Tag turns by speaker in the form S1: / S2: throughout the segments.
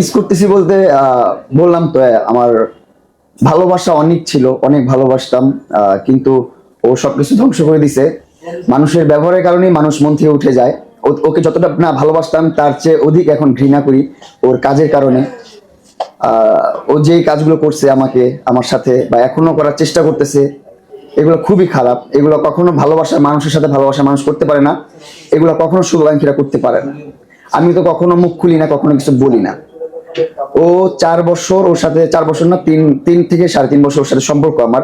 S1: Miss করতেছি বলতে বললাম তো আমার ভালোবাসা অনেক ছিল, অনেক ভালোবাসতাম কিন্তু ও সবকিছু ধ্বংস করে দিছে। মানুষের ব্যবহারের কারণেই মানুষ মন থেকে উঠে যায়। ওকে যতটা না ভালোবাসতাম, তার চেয়ে অধিক এখন ঘৃণা করি ওর কাজের কারণে। ও যেই কাজগুলো করছে আমাকে, আমার সাথে, বা এখনও করার চেষ্টা করতেছে, এগুলো খুবই খারাপ। এগুলো কখনো ভালোবাসার মানুষের সাথে ভালোবাসার মানুষ করতে পারে না। এগুলো কখনো শুভাকাঙ্ক্ষীরা করতে পারে না। আমি তো কখনো মুখ খুলি না, কখনো কিছু বলি না। ও চার বছর ওর সাথে চার বছর না, তিন তিন থেকে সাড়ে তিন বছর ওর সাথে সম্পর্ক আমার।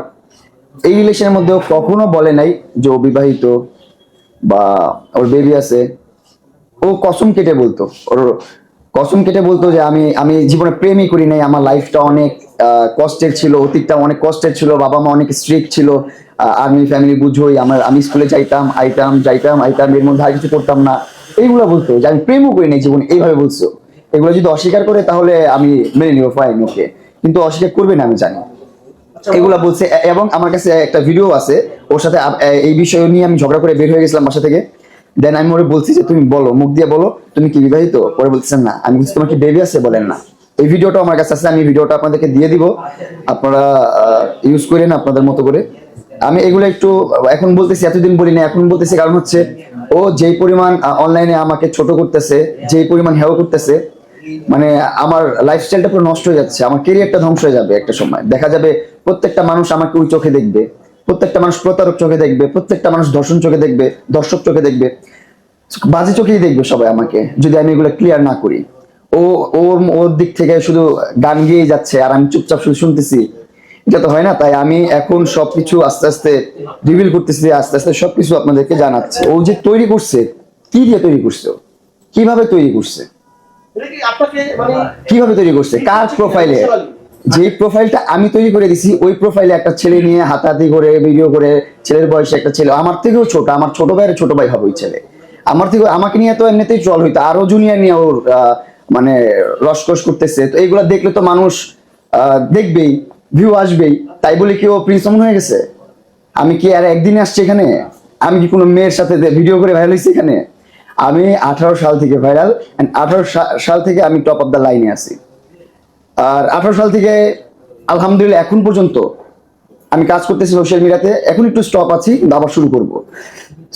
S1: এই রিলেশনের মধ্যে ও কখনো বলে নাই যে ও বিবাহিত বা ওর বেবি আছে। ও কসম কেটে বলতো, ওর কসম কেটে বলতো যে আমি আমি জীবনে প্রেমই করি নাই, আমার লাইফটা অনেক কষ্টের ছিল, অতীতটা অনেক কষ্টের ছিল, বাবা মা অনেক স্ট্রিক্ট ছিল আর্মি ফ্যামিলি বুঝোই, আমার, আমি স্কুলে যাইতাম, আইতাম যাইতাম, আইতাম, এর মধ্যে আর কিছু করতাম না। এইগুলো বলতো যে আমি প্রেমও করি নাই জীবনে, এইভাবে বলছো এগুলো যদি অস্বীকার করে তাহলে আমি মেনে নিব ফাইন ওকে কিন্তু অস্বীকার করবে না আমি জানি। এগুলা বলছে এবং আমার কাছে একটা ভিডিও আছে ওর সাথে এই বিষয় নিয়ে আমি ঝগড়া করে বের হয়ে গেছিলাম বাসা থেকে। দেন আমি ওরে বলছি যে তুমি বলো মুখ দিয়ে বলো তুমি কি বিবাহিত? পরে বলতেছেন না আমি বলছি তোমার কি বেবি আছে? বলেন না। এই ভিডিওটা আমার কাছে আছে আমি ভিডিওটা আপনাদেরকে দিয়ে দিব। আপনারা ইউজ করেন আপনাদের মতো করে। আমি এগুলো একটু এখন বলতেছি এতদিন বলি না এখন বলতেছি কারণ হচ্ছে ও যেই পরিমাণ অনলাইনে আমাকে ছোট করতেছে যেই পরিমাণ হেও করতেছে মানে আমার লাইফস্টাইলটা পুরো নষ্ট হয়ে যাচ্ছে, আমার কেরিয়ারটা ধ্বংস হয়ে যাবে একটা সময়। দেখা যাবে প্রত্যেকটা মানুষ আমাকে ওই চোখে দেখবে, প্রত্যেকটা মানুষ প্রতারক চোখে দেখবে, প্রত্যেকটা মানুষ দর্শন চোখে দেখবে দর্শক চোখে দেখবে, বাজে চোখেই দেখবে সবাই আমাকে, যদি আমি এগুলো ক্লিয়ার না করি। ও, ওর ওর দিক থেকে শুধু গান গিয়ে যাচ্ছে, আর আমি চুপচাপ শুধু শুনতেছি। এটা তো হয় না, তাই আমি এখন সবকিছু আস্তে আস্তে রিভিল করতেছি, আস্তে আস্তে সবকিছু আপনাদেরকে জানাচ্ছি। ও যে তৈরি করছে, কি দিয়ে তৈরি করছে কীভাবে তৈরি করছে? কীভাবে তৈরি করছে? কার প্রোফাইলে যে প্রোফাইলটা আমি তৈরি করে দিছি ওই প্রোফাইলে একটা ছেলে নিয়ে হাতাহাতি করে ভিডিও করে ছেলের বয়সে একটা ছেলে। আমার থেকেও ছোট আমার ছোট ভাইয়ের ছোট ভাই হবে ওই ছেলে। আমার থেকে আমাকে নিয়ে তো এমনিতেই চল হইতো আরও জুনিয়র নিয়ে ওর আহ, মানে রসকস করতেছে। তো এইগুলা দেখলে তো মানুষ আহ, দেখবেই ভিউ আসবেই। তাই বলে কি ও প্রিন্স হয়ে গেছে? আমি কি আর একদিনে আসছি এখানে? আমি কি কোনো মেয়ের সাথে ভিডিও করে ভাইরাল হয়েছি এখানে? আমি আঠারো সাল থেকে ভাইরাল আঠারো সাল থেকে আমি টপ অফ দ্য লাইনে আছি। আর আঠারো সাল থেকে আলহামদুলিল্লাহ এখন পর্যন্ত আমি কাজ করতেছি সোশ্যাল মিডিয়াতে এখন একটু স্টপ আছি, কিন্তু আবার শুরু করব।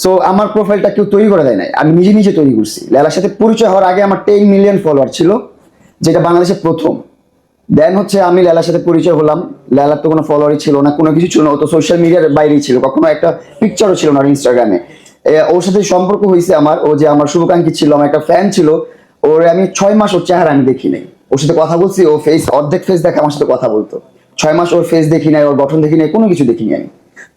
S1: সো আমার প্রোফাইলটা কেউ তৈরি করে দেয় নাই। আমি নিজে নিজে তৈরি করছি। লেলার সাথে পরিচয় হওয়ার আগে আমার টেন মিলিয়ন ফলোয়ার ছিল, যেটা বাংলাদেশে প্রথম। দেন হচ্ছে আমি লেলার সাথে পরিচয় হলাম। লেলার তো কোনো ফলোয়ারই ছিল না, কোনো কিছু ছিল না তো সোশ্যাল মিডিয়ার বাইরেই ছিল। কখনো একটা পিকচারও ছিল না ইনস্টাগ্রামে ওর সাথে সম্পর্ক হয়েছে আমার, ও যে আমার শুভাকাঙ্ক্ষী ছিল, আমার একটা ফ্যান ছিল, ওর আমি ছয় মাস ওর চেহারা আমি দেখি নাই। ওর সাথে কথা বলছি, ও ফেস অর্ধেক ফেস দেখে আমার সাথে কথা বলতো। ছয় মাস ওর ফেস দেখি নাই, ওর গঠন দেখি নাই, কোনো কিছু দেখিনি আমি।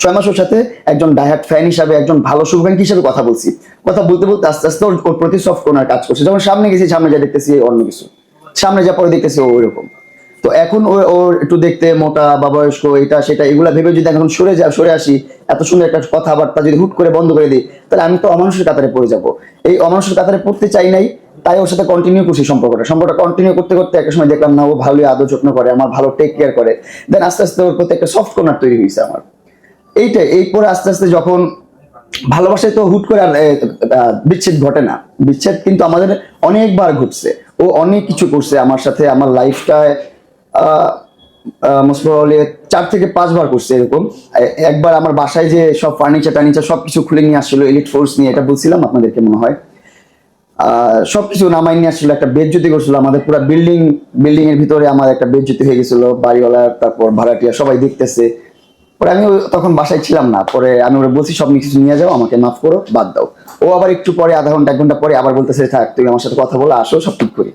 S1: ছয় মাস ওর সাথে একজন ডায়াট ফ্যান হিসাবে, একজন ভালো শুভাকাঙ্ক্ষী হিসাবে কথা বলছি। কথা বলতে বলতে আস্তে আস্তে ওর প্রতি সফট করার কাজ করছে। যখন সামনে গেছি, সামনে যা দেখতেছি, অন্য কিছু। সামনে যা পরে দেখতেছি, ও ওইরকম। তো এখন ও একটু দেখতে মোটা বা বয়স্ক, এটা সেটা, এগুলা ভেবে যদি এখন সরে যা সরে আসি, এত সুন্দর একটা কথাবার্তা যদি হুট করে বন্ধ করে দিই, তাহলে আমি তো অমানুষের কাতারে পড়ে যাব। এই অমানুষের কাতারে পড়তে চাই নাই, তাই ওর সাথে কন্টিনিউ করছি সম্পর্কটা। সম্পর্কটা কন্টিনিউ করতে করতে একটা সময় দেখলাম, না, ও ভালোই আদর যত্ন করে, আমার ভালো টেক কেয়ার করে। দেন আস্তে আস্তে ওর প্রতি একটা সফট কর্নার তৈরি হয়েছে আমার। এইটাই, এই পরে আস্তে আস্তে যখন ভালোবাসায় তো হুট করে আর বিচ্ছেদ ঘটে না। বিচ্ছেদ কিন্তু আমাদের অনেকবার ঘটছে। ও অনেক কিছু করছে আমার সাথে, আমার লাইফটায় মোস্ট চার থেকে পাঁচবার করছে এরকম। একবার আমার বাসায় যে সব ফার্নিচার টার্নিচার সবকিছু খুলে নিয়ে আসছিল এলিট ফোর্স নিয়ে এটা বলছিলাম আপনাদেরকে মনে হয়। আহ, সবকিছু নামাই নিয়ে আসছিল একটা বেদজ্যোতি করছিল আমাদের পুরো বিল্ডিং বিল্ডিং এর ভিতরে আমার একটা বেদজ্যোতি হয়ে গেছিল বাড়িওয়ালা তারপর ভাড়াটিয়া সবাই দেখতেছে। পরে আমি তখন বাসায় ছিলাম না পরে আমি ওরা বলছি সব কিছু নিয়ে যাও আমাকে মাফ করো বাদ দাও। ও আবার একটু পরে আধা ঘণ্টা এক ঘণ্টা পরে আবার বলতেছে থাক তুমি আমার সাথে কথা বলে আসো সব ঠিক করি।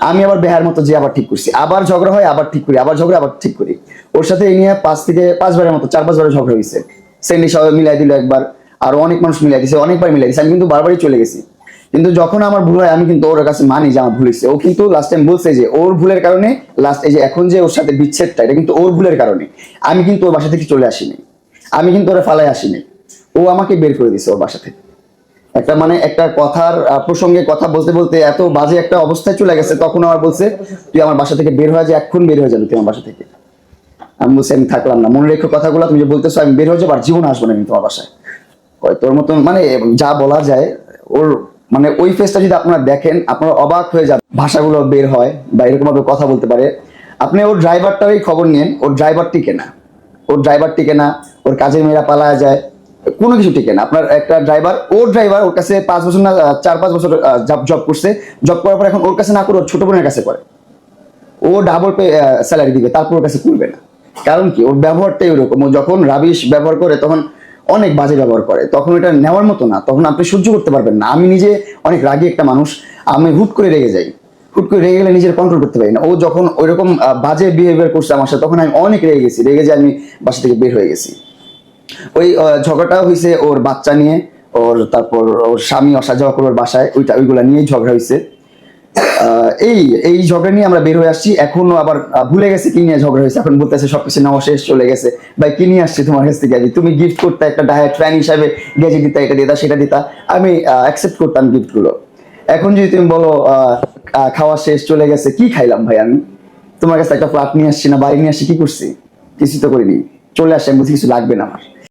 S1: আমি আবার বেহার মতো যে আবার ঠিক করছি, আবার ঝগড়া হয়, আবার ঠিক করি, আবার ঝগড়া, আবার ঠিক করি। ওর সাথে এই নিয়ে পাঁচ থেকে পাঁচবারের মতো, চার পাঁচবারের ঝগড়া হয়েছে। সেন্ডি সবাই মিলাই দিল একবার, আর অনেক মানুষ মিলাই দিছে, অনেকবার মিলাই দিছে, আমি কিন্তু বারবারই চলে গেছি। কিন্তু যখন আমার ভুল হয়, আমি কিন্তু ওর কাছে মানি যে আমার ভুল হয়েছে। ও কিন্তু লাস্ট টাইম বলছে যে, ওর ভুলের কারণে লাস্ট এই যে এখন যে ওর সাথে বিচ্ছেদটা, এটা কিন্তু ওর ভুলের কারণে। আমি কিন্তু ওর বাসা থেকে চলে আসিনি। আমি কিন্তু ওরা ফালায় আসিনি। ও আমাকে বের করে দিছে ওর বাসা থেকে। একটা মানে একটা কথার প্রসঙ্গে কথা বলতে বলতে এত বাজে একটা অবস্থায় চলে গেছে, তখন আমার বলছে, তুই আমার বাসা থেকে বের হয়ে যা এখন বের হয়ে যাবে তুই আমার বাসা থেকে। আমি বলছি, আমি থাকলাম না। মনে রেখো কথাগুলো, তুমি যে বলতেছো, আমি বের হয়ে যাব আর জীবন আসব না আমি তোমার বাসায়। তোর মতন মানে যা বলা যায়, ওর মানে ওই ফেসটা যদি আপনারা দেখেন, আপনারা অবাক হয়ে যাবে ভাষাগুলো বের হয় বা এরকম ভাবে কথা বলতে পারে। আপনি ওর ড্রাইভারটারই খবর নিন ওর ড্রাইভার টিকে না ওর ড্রাইভার টিকে না ওর কাজের মেয়েরা পালায় যায় কোনো কিছু টিকে না। আপনার একটা ড্রাইভার ওর ড্রাইভার ওর কাছে পাঁচ বছর না চার পাঁচ বছর জব করছে। জব করার পর এখন ওর কাছে না করে ছোট বোনের কাছে করে। ও ডাবল পে স্যালারি দিবে, তারপর ওর কাছে করবে না। কারণ কি, ওর ব্যবহারটাই ওরকম। ও যখন রাবিশ ব্যবহার করে, তখন অনেক বাজে ব্যবহার করে। তখন এটা নেওয়ার মতো না। তখন আপনি সহ্য করতে পারবেন না। আমি নিজে অনেক রাগী একটা মানুষ। আমি হুট করে রেগে যাই। হুট করে রেগে গেলে নিজের কন্ট্রোল করতে পারি না। ও যখন ওইরকম বাজে বিহেভিয়ার করছে আমার সাথে, তখন আমি অনেক রেগে গেছি। রেগে যে আমি বাসা থেকে বের হয়ে গেছি। ওই ঝগড়াটা হয়েছে ওর বাচ্চা নিয়ে, ওর তারপর ওর স্বামী আসা যাওয়া ওর বাসায়, ওইটা, ওইগুলা নিয়েই ঝগড়া হয়েছে এই এই ঝগড়া নিয়ে আমরা বের হয়ে আসছি, এখনও আবার ভুলে গেছে কি নিয়ে ঝগড়া হয়েছে এখন বলতেছে সবকিছু নেওয়া শেষ, চলে গেছে। ভাই, কি নিয়ে আসছি তোমার কাছ থেকে? তুমি গিফট করতে, একটা ডায়েট ফ্যান হিসাবে গেজে দিতা, এটা দিতা, সেটা দিতা। আমি অ্যাকসেপ্ট করতাম গিফটগুলো। এখন যদি তুমি বলো খাওয়া শেষ, চলে গেছে, কি খাইলাম ভাই আমি? তোমার কাছে একটা ফ্ল্যাট নিয়ে আসছি না, বাড়ি নিয়ে আসছি, কি করছি? কিছু তো করিনি। চলে আসছি, আমি কিছু লাগবে না আমার।